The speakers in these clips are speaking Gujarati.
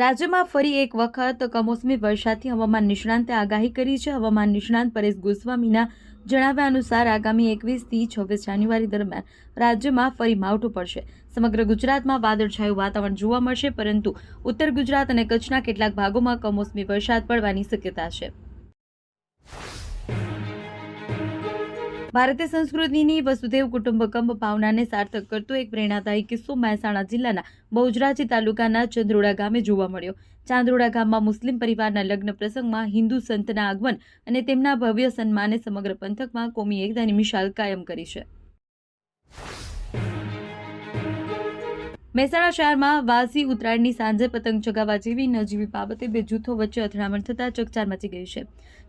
રાજ્યમાં ફરી એક વખત કમોસમી વરસાદથી હવામાન નિષ્ણાંતે આગાહી કરી છે. હવામાન નિષ્ણાંત પરેશ ગોસ્વામીના જણાવ્યા અનુસાર આગામી એકવીસથી છવ્વીસ જાન્યુઆરી દરમિયાન રાજ્યમાં ફરી માવઠું પડશે. સમગ્ર ગુજરાતમાં વાદળછાયું વાતાવરણ જોવા મળશે, પરંતુ ઉત્તર ગુજરાત અને કચ્છના કેટલાક ભાગોમાં કમોસમી વરસાદ પડવાની શક્યતા છે. ભારતીય સંસ્કૃતિની વસુદેવ કુટુંબકમ ભાવનાને સાર્થક કરતો એક પ્રેરણાદાયી કિસ્સો મહેસાણા જિલ્લાના બહુજરાજી તાલુકાના ચંદ્રોડા ગામે જોવા મળ્યો. ચાંદ્રોડા ગામમાં મુસ્લિમ પરિવારના લગ્ન પ્રસંગમાં હિન્દુ સંતના આગમન અને તેમના ભવ્ય સન્માને સમગ્ર પંથકમાં કોમી એકતાની મિશાલ કાયમ કરી છે. મહેસાણા શહેરમાં વાસી ઉત્તરાયણની સાંજે પતંગ ચગાવવા જેવી નજીવી બાબતે બે જૂથો વચ્ચે અથડામણ થતાં ચકચાર મચી ગઈ છે.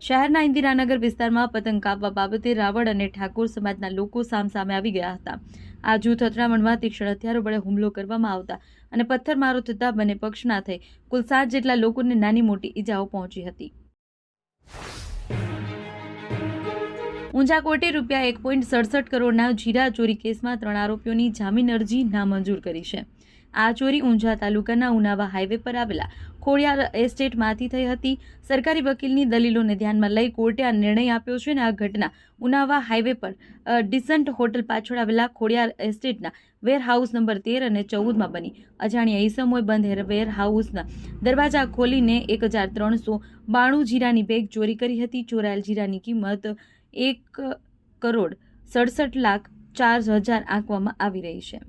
શહેરના ઇન્દિરાનગર વિસ્તારમાં પતંગ કાપવા બાબતે રાવળ અને ઠાકોર સમાજના લોકો સામસામે આવી ગયા હતા. આ જૂથ અથડામણમાં તીક્ષ્ણ હથિયારો વડે હુમલો કરવામાં આવતા અને પથ્થરમારો થતાં બંને પક્ષના થઈ કુલ સાત જેટલા લોકોને નાની મોટી ઈજાઓ પહોંચી હતી. ઊંઝા કોર્ટે રૂપિયા એક પોઈન્ટ સડસઠ કરોડના જીરા ચોરી કેસમાં ત્રણ આરોપીઓની જામીન અરજી નામંજૂર કરી છે. આ ચોરી ઊંઝા તાલુકાના ઉનાવા હાઈવે પર આવેલા ખોડિયાર એસ્ટેટમાંથી થઈ હતી. સરકારી વકીલની દલીલોને ધ્યાનમાં લઈ કોર્ટે આ નિર્ણય આપ્યો છે અને આ ઘટના ઉનાવા હાઈવે પર ડિસન્ટ હોટલ પાછળ આવેલા ખોડિયાર એસ્ટેટના વેરહાઉસ નંબર તેર અને ચૌદમાં બની. અજાણ્યા ઈસમોએ બંધ વેરહાઉસના દરવાજા ખોલીને એક હજાર ત્રણસો બાણું જીરાની બેગ ચોરી કરી હતી. ચોરાયેલ જીરાની કિંમત એક કરોડ સડસઠ લાખ ચાર હજાર આંકવામાં આવી રહી છે.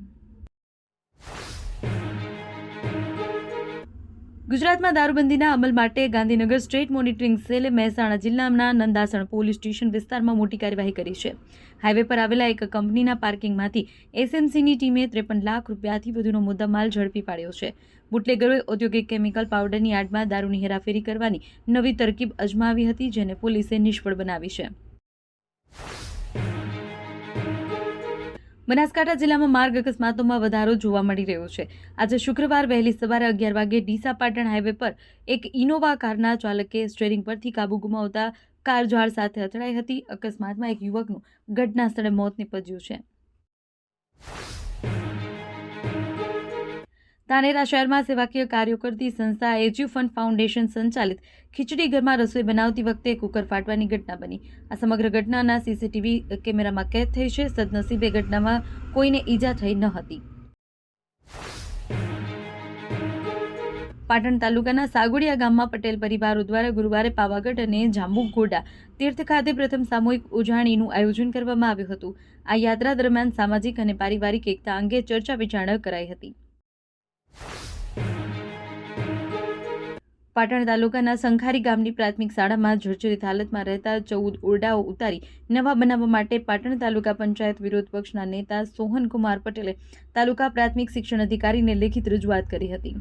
ગુજરાતમાં દારૂબંધીના અમલ માટે ગાંધીનગર સ્ટેટ મોનિટરિંગ સેલે મહેસાણા જિલ્લાના નંદાસણ પોલીસ સ્ટેશન વિસ્તારમાં મોટી કાર્યવાહી કરી છે. હાઈવે પર આવેલા એક કંપનીના પાર્કિંગમાંથી એસએમસીની ટીમે ત્રેપન લાખ રૂપિયાથી વધુનો મુદ્દામાલ ઝડપી પાડ્યો છે. બુટલેગરોએ ઔદ્યોગિક કેમિકલ પાવડરની આડમાં દારૂની હેરાફેરી કરવાની નવી તરકીબ અજમાવી હતી, જેને પોલીસે નિષ્ફળ બનાવી છે. બનાસકાંઠા જિલ્લામાં માર્ગ અકસ્માતોમાં વધારો જોવા મળી રહ્યો છે. આજે શુક્રવાર વહેલી સવારે અગિયાર વાગે ડીસા પાટણ હાઈવે પર એક ઇનોવા કારના ચાલકે સ્ટેરિંગ પરથી કાબુ ગુમાવતા કાર ઝાડ સાથે અથડાઈ હતી. અકસ્માતમાં એક યુવકનું ઘટના સ્થળે મોત નીપજ્યું છે. ધાનેરા શહેરમાં સેવાકીય કાર્યો કરતી સંસ્થા એજ્યુ ફંડ ફાઉન્ડેશન સંચાલિત ખીચડી ઘરમાં રસોઈ બનાવતી વખતે કુકર ફાટવાની ઘટના બની. આ સમગ્ર ઘટનાના સીસીટીવી કેમેરામાં કેદ થઈ છે. સદનસીબે ઘટનામાં કોઈને ઈજા થઈ ન હતી. પાટણ તાલુકાના સાગુડિયા ગામમાં પટેલ પરિવારો દ્વારા ગુરુવારે પાવાગઢ અને જાંબુઘોડા તીર્થ ખાતે પ્રથમ સામૂહિક ઉજાણીનું આયોજન કરવામાં આવ્યું હતું. આ યાત્રા દરમિયાન સામાજિક અને પારિવારિક એકતા અંગે ચર્ચા વિચારણા કરાઈ હતી. પાટણ તાલુકાના સંખારી ગામની પ્રાથમિક શાળામાં જર્જરિત હાલતમાં રહેતા ચૌદ ઓરડાઓ ઉતારી નવા બનાવવા માટે પાટણ તાલુકા પંચાયત વિરોધ પક્ષના નેતા સોહનકુમાર પટેલે તાલુકા પ્રાથમિક શિક્ષણ અધિકારીને લેખિત રજૂઆત કરી હતી.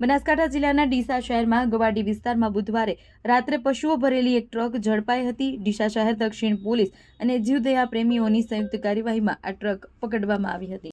બનાસકાંઠા જિલ્લાના ડીસા શહેરમાં ગવાડી વિસ્તારમાં બુધવારે રાત્રે પશુઓ ભરેલી એક ટ્રક ઝડપાઈ હતી. ડીસા શહેર દક્ષિણ પોલીસ અને જીવદયા પ્રેમીઓની સંયુક્ત કાર્યવાહીમાં આ ટ્રક પકડવામાં આવી હતી.